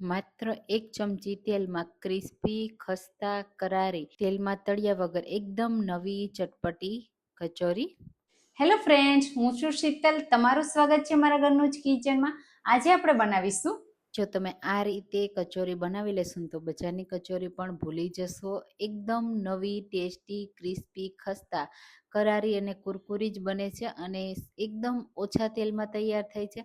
માત્ર એક ચમચી તેલમાં ક્રિસ્પી ખસ્તા કરારી તેલમાં તળ્યા વગર એકદમ નવી ચટપટી કચોરી. હેલો ફ્રેન્ડ્સ હું છું શીતલ. તમારું સ્વાગત છે મારા ઘરનું જ કિચનમાં. આજે આપણે બનાવીશું. જો તમે આ રીતે કચોરી બનાવી લેશો તો બજારની કચોરી પણ ભૂલી જશો. એકદમ નવી ટેસ્ટી ક્રિસ્પી ખસ્તા કરારી અને કુરકુરી જ બને છે અને એકદમ ઓછા તેલમાં તૈયાર થાય છે.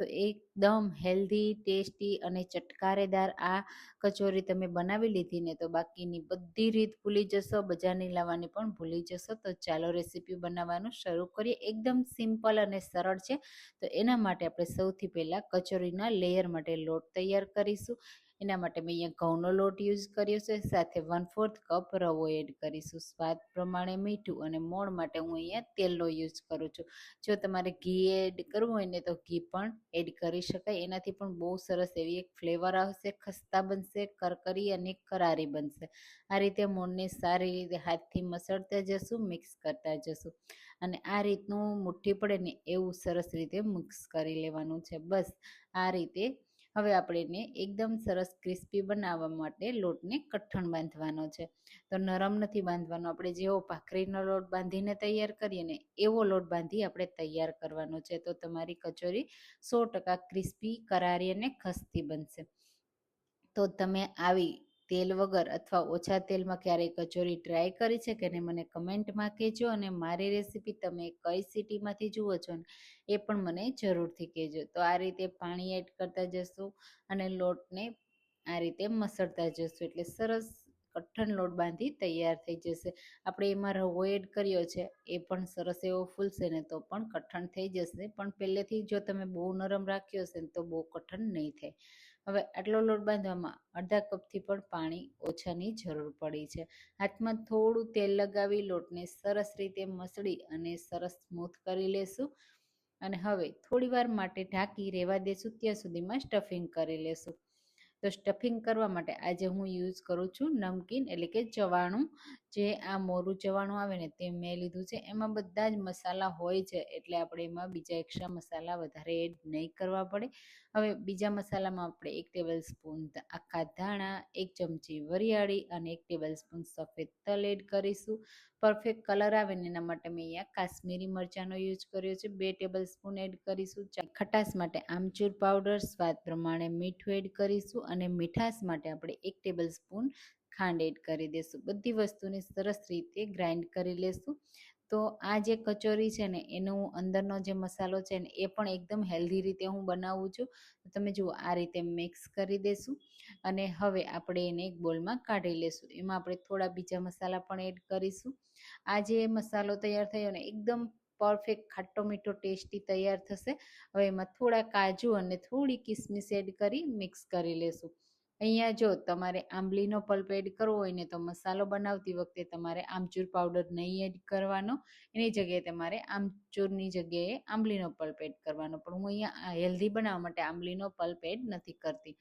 તો એકદમ હેલ્ધી, ટેસ્ટી અને ચટકારેદાર આ કચોરી તમે બનાવી લીધી ને તો બાકીની બધી રીત ભૂલી જશો, બજારની લાવવાની પણ ભૂલી જશો. તો ચાલો રેસીપી બનાવવાનું શરૂ કરીએ. એકદમ સિમ્પલ અને સરળ છે. તો એના માટે આપણે સૌથી પહેલાં કચોરીના લેયર માટે લોટ તૈયાર કરીશું. એના માટે મેં અહીંયા ઘઉંનો લોટ યુઝ કર્યો છે, સાથે વન ફોર્થ કપ રવો એડ કરીશું. સ્વાદ પ્રમાણે મીઠું અને મોણ માટે હું અહીંયા તેલનો યુઝ કરું છું. જો તમારે ઘી એડ કરવું હોય ને તો ઘી પણ એડ કરી શકાય. એનાથી પણ બહુ સરસ એવી એક ફ્લેવર આવશે, ખસ્તા બનશે, કરકરી અને કરારી બનશે. આ રીતે મોણને સારી રીતે હાથથી મસળતા જશું મિક્સ કરતા જશું. અને આ રીતનું મુઠ્ઠી પડે ને એવું સરસ રીતે મિક્સ કરી લેવાનું છે. બસ આ રીતે હવે આપણે એને એકદમ સરસ ક્રિસ્પી બનાવવા માટે લોટને કઠણ બાંધવાનો છે. તો નરમ નથી બાંધવાનો, આપણે જેવો ભાખરીનો લોટ બાંધીને તૈયાર કરીએ ને એવો લોટ બાંધી આપણે તૈયાર કરવાનો છે. તો તમારી કચોરી સો ટકા ક્રિસ્પી, કરારી અને ખસ્તી બનશે. તો તમે આવી તેલ વગર અથવા ઓછા તેલમાં ક્યારેય કચોરી ટ્રાય કરી છે કે ને મને કમેન્ટમાં કહેજો અને મારી રેસીપી તમે કઈ સિટીમાંથી જુઓ છો ને એ પણ મને જરૂરથી કહેજો. તો આ રીતે પાણી એડ કરતા જશું અને લોટને આ રીતે મસળતા જશું એટલે સરસ કઠણ લોટ બાંધી તૈયાર થઈ જશે. આપણે એમાં રવો એડ કર્યો છે એ પણ સરસ એવો ફૂલશે ને તો પણ કઠણ થઈ જશે. પણ પહેલેથી જો તમે બહુ નરમ રાખ્યો હશે ને તો બહુ કઠણ નહીં થાય. હવે આટલો લોટ બાંધવામાં અડધા કપથી પણ પાણી ઓછાની જરૂર પડી છે. હાથમાં થોડું તેલ લગાવી લોટને સરસ રીતે મસળી અને સરસ સ્મૂથ કરી લેશું. અને હવે થોડીવાર માટે ઢાંકી રહેવા દેશું, ત્યાં સુધીમાં સ્ટફિંગ કરી લેશું. તો સ્ટફિંગ કરવા માટે આજે હું યુઝ કરું છું નમકીન એટલે કે ચવાણું. જે આ મોરું ચવાણું આવે ને તે મેં લીધું છે. એમાં બધા જ મસાલા હોય છે એટલે આપણે એમાં બીજા એક્સ્ટ્રા મસાલા વધારે એડ નહીં કરવા પડે. હવે બીજા મસાલામાં આપણે એક ટેબલ સ્પૂન આખા ધાણા, એક ચમચી વરિયાળી અને એક ટેબલ સ્પૂન સફેદ તલ એડ કરીશું. પરફેક્ટ કલર આવે ને એના માટે મેં અહીંયા કાશ્મીરી મરચાંનો યુઝ કર્યો છે. બે ટેબલ સ્પૂન એડ કરીશું. ખટાશ માટે આમચૂર પાવડર, સ્વાદ પ્રમાણે મીઠું એડ કરીશું અને મીઠાશ માટે આપણે એક ટેબલ સ્પૂન ખાંડ એડ કરી દઈશું બધી વસ્તુને સરસ રીતે ગ્રાઇન્ડ કરી લેશું. તો આ જે કચોરી છે ને, એનો હું અંદરનો જે મસાલો છે ને, એ પણ એકદમ હેલ્ધી રીતે હું બનાવું છું. તમે જુઓ, આ રીતે મિક્સ કરી દેશું અને હવે આપણે એને એક બોલમાં કાઢી લેશું. એમાં આપણે થોડા બીજા મસાલા પણ એડ કરીશું. આ જે મસાલો તૈયાર થયો ને, એકદમ પરફેક્ટ ખાટો મીઠો ટેસ્ટી તૈયાર થશે. હવે એમાં થોડા કાજુ અને થોડી કિસમિસ એડ કરી મિક્સ કરી લેશું. અહીંયા જો તમારે આંબલીનો પલ્પ એડ કરવો હોય ને તો મસાલો બનાવતી વખતે તમારે આમચૂર પાવડર નહીં એડ કરવાનો. એની જગ્યાએ તમારે આમચૂરની જગ્યાએ આંબલીનો પલ્પ એડ કરવાનો. પણ હું અહીંયા હેલ્ધી બનાવવા માટે આંબલીનો પલ્પ એડ નથી કરતી.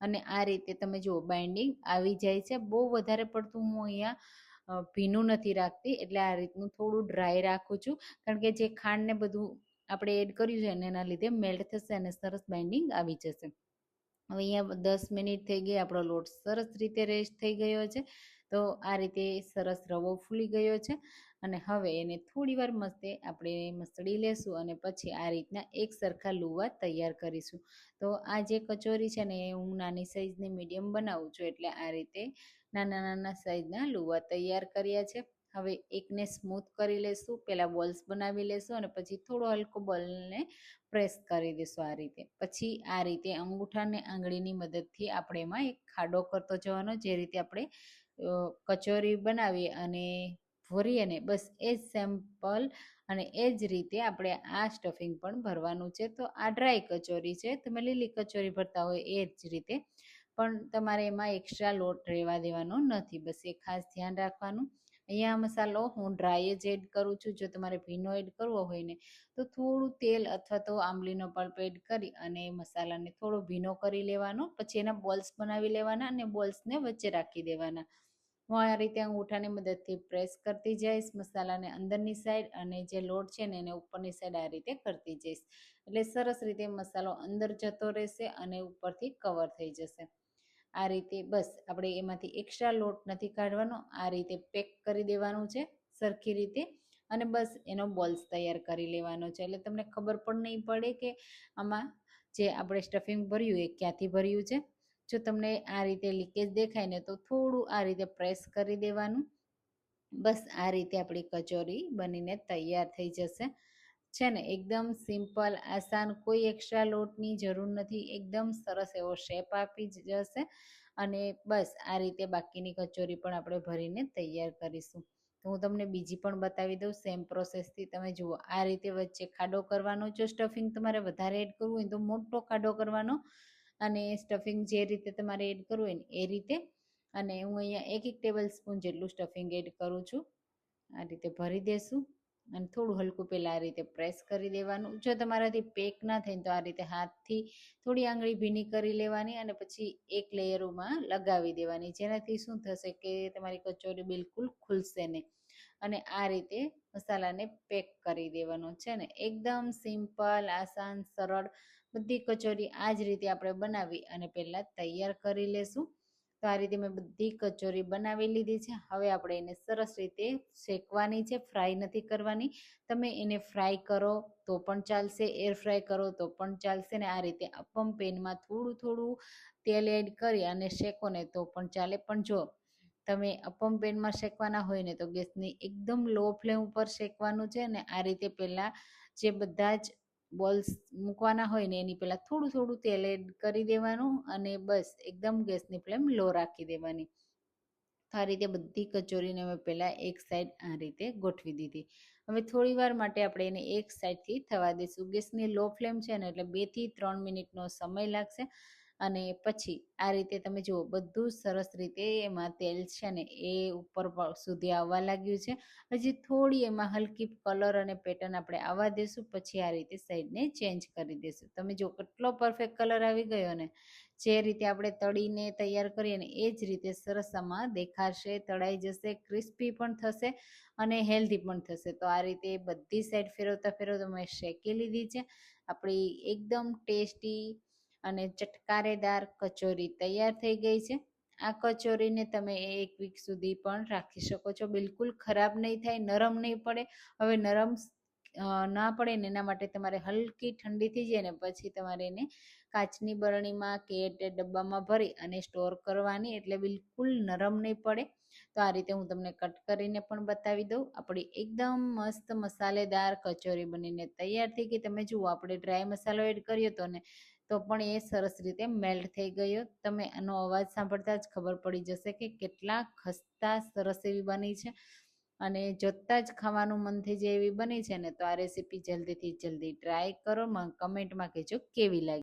અને આ રીતે તમે જુઓ, બાઇન્ડિંગ આવી જાય છે. બહુ વધારે પડતું હું અહીંયા ભીનું નથી રાખતી. એટલે આ રીતનું થોડું ડ્રાય રાખું છું. કારણ કે જે ખાંડને બધું આપણે એડ કર્યું છે એના લીધે મેલ્ટ થશે અને સરસ બાઇન્ડિંગ આવી જશે. હવે અહીંયા દસ મિનિટ થઈ ગઈ, આપણો લોટ સરસ રીતે રેસ્ટ થઈ ગયો છે. તો આ રીતે સરસ રવો ફૂલી ગયો છે અને હવે એને થોડી વાર મસ્તે આપણે મસળી લેશું અને પછી આ રીતના એક સરખા લુવા તૈયાર કરીશું. તો આ જે કચોરી છે ને એ હું નાની સાઈઝની મીડિયમ બનાવું છું એટલે આ રીતે નાના નાના સાઈઝના લુવા તૈયાર કર્યા છે. હવે એકને સ્મૂથ કરી લેશું પહેલાં બોલ્સ બનાવી લેશું અને પછી થોડો હલકો બોલને પ્રેસ કરી દઈશું આ રીતે. પછી આ રીતે અંગૂઠાને આંગળીની મદદથી આપણે એમાં એક ખાડો કરતો જવાનો, જે રીતે આપણે કચોરી બનાવીએ અને ભરીએ ને બસ એ જ સેમ્પલ અને એ જ રીતે આપણે આ સ્ટફિંગ પણ ભરવાનું છે. તો આ ડ્રાય કચોરી છે, તમે લીલી કચોરી ભરતા હોય એ જ રીતે. પણ તમારે એમાં એક્સ્ટ્રા લોટ રહેવા દેવાનો નથી, બસ એ ખાસ ધ્યાન રાખવાનું. અહીંયા મસાલો હું ડ્રાય જ એડ કરું છું. જો તમારે ભીનો એડ કરવો હોય ને, તો થોડું તેલ અથવા તો આંબલીનો પલ્પ એડ કરી અને મસાલાને થોડો ભીનો કરી લેવાનો. પછી એના બોલ્સ બનાવી લેવાના અને બોલ્સને વચ્ચે રાખી દેવાના. હું આ રીતે અંગૂઠાની મદદથી પ્રેસ કરતી જઈશ, મસાલાને અંદરની સાઈડ અને જે લોટ છે ને એને ઉપરની સાઈડ આ રીતે કરતી જઈશ. એટલે સરસ રીતે મસાલો અંદર જતો રહેશે અને ઉપરથી કવર થઈ જશે. આ રીતે બસ આપણે એમાંથી એક્સ્ટ્રા લોટ નથી કાઢવાનો, આ રીતે પેક કરી દેવાનું છે સરખી રીતે અને બસ એનો બોલ્સ તૈયાર કરી લેવાનો છે. એટલે તમને ખબર પણ નહીં પડે કે આમાં જે આપણે સ્ટફિંગ ભર્યું એ ક્યાંથી ભર્યું છે. જો તમને આ રીતે લીકેજ દેખાય ને તો થોડું આ રીતે પ્રેસ કરી દેવાનું. બસ આ રીતે આપણી કચોરી બનીને તૈયાર થઈ જશે. છે ને, એકદમ સિમ્પલ, આસાન, કોઈ એક્સ્ટ્રા લોટની જરૂર નથી, એકદમ સરસ એવો શેપ આપી જશે અને બસ આ રીતે બાકીની કચોરી પણ આપણે ભરીને તૈયાર કરીશું. તો હું તમને બીજી પણ બતાવી દઉં સેમ પ્રોસેસથી તમે જુઓ, આ રીતે વચ્ચે ખાડો કરવાનો, જો સ્ટફિંગ તમારે વધારે એડ કરવું હોય તો મોટો ખાડો કરવાનો અને સ્ટફિંગ જે રીતે તમારે એડ કરવું હોય એ રીતે. અને હું અહીંયા એક એક ટેબલ સ્પૂન જેટલું સ્ટફિંગ એડ કરું છું. આ રીતે ભરી દેશું. અને થોડું હલકું પહેલાં આ રીતે પ્રેસ કરી દેવાનું. જો તમારાથી પેક ના થાય ને તો આ રીતે હાથથી થોડી આંગળી ભીની કરી લેવાની અને પછી એક લેયરોમાં લગાવી દેવાની. જેનાથી શું થશે કે તમારી કચોરી બિલકુલ ખુલશે નહીં. અને આ રીતે મસાલાને પેક કરી દેવાનો છે ને. એકદમ સિમ્પલ આસાન, સરળ બધી કચોરી આ જ રીતે આપણે બનાવી અને પહેલાં તૈયાર કરી લેશું. તો આ રીતે મેં બધી કચોરી બનાવી લીધી છે. હવે આપણે એને સરસ રીતે શેકવાની છે, ફ્રાય નથી કરવાની. તમે એને ફ્રાય કરો તો પણ ચાલશે, એર ફ્રાય કરો તો પણ ચાલશે ને આ રીતે અપમ પેનમાં થોડું થોડું તેલ એડ કરી અને શેકો ને તો પણ ચાલે. પણ જો તમે અપમ પેનમાં શેકવાના હોય ને તો ગેસની એકદમ લો ફ્લેમ ઉપર શેકવાનું છે ને આ રીતે પહેલાં જે બધા જ બોલ્સ મૂકવાના હોય ને એની પહેલાં થોડું થોડું તેલ એડ કરી દેવાનું અને બસ એકદમ ગેસની ફ્લેમ લો રાખી દેવાની. તો આ રીતે બધી કચોરીને મેં પહેલાં એક સાઈડ આ રીતે ગોઠવી દીધી. હવે થોડી વાર માટે આપણે એને એક સાઈડથી થવા દઈશું. ગેસની લો ફ્લેમ છે ને એટલે બેથી ત્રણ મિનિટનો સમય લાગશે. અને પછી આ રીતે તમે જુઓ, બધું સરસ રીતે એમાં તેલ છે ને એ ઉપર સુધી આવવા લાગ્યું છે. હજી થોડી એમાં હલકી કલર અને પેટર્ન આપણે આવવા દઈશું પછી આ રીતે સાઈડને ચેન્જ કરી દઈશું તમે જો કેટલો પરફેક્ટ કલર આવી ગયો ને. જે રીતે આપણે તળીને તૈયાર કરીએ ને, એ જ રીતે સરસ આમાં દેખાશે, તળાઈ જશે, ક્રિસ્પી પણ થશે અને હેલ્ધી પણ થશે. તો આ રીતે બધી સાઈડ ફેરવતા ફેરવતા મેં શેકી લીધી છે. આપણી એકદમ ટેસ્ટી અને ચટકારેદાર કચોરી તૈયાર થઈ ગઈ છે. આ કચોરીને તમે એક વીક સુધી પણ રાખી શકો છો. બિલકુલ ખરાબ નહીં થાય, નરમ નહીં પડે. હવે નરમ ના પડે ને એના માટે તમારે હલકી ઠંડી થઈ જાય ને પછી તમારે એને કાચની બરણીમાં કે ડબ્બામાં ભરી અને સ્ટોર કરવાની એટલે બિલકુલ નરમ નહીં પડે. તો આ રીતે હું તમને કટ કરીને પણ બતાવી દઉં. આપણી એકદમ મસ્ત મસાલેદાર કચોરી બનીને તૈયાર થઈ ગઈ. તમે જુઓ, આપણે ડ્રાય મસાલો એડ કર્યો હતો ને તો પણ એ સરસ રીતે મેલ્ટ થઈ ગયો. તમે આનો અવાજ સાંભળતા જ ખબર પડી જશે કે કેટલા ખસ્તા સરસ એવી બની છે. અને જોતાં જ ખાવાનું મન થઈ જાય એવી બની છે ને, તો આ રેસીપી જલ્દીથી જલ્દી ટ્રાય કરો. કમેન્ટમાં કહેજો કેવી લાગી.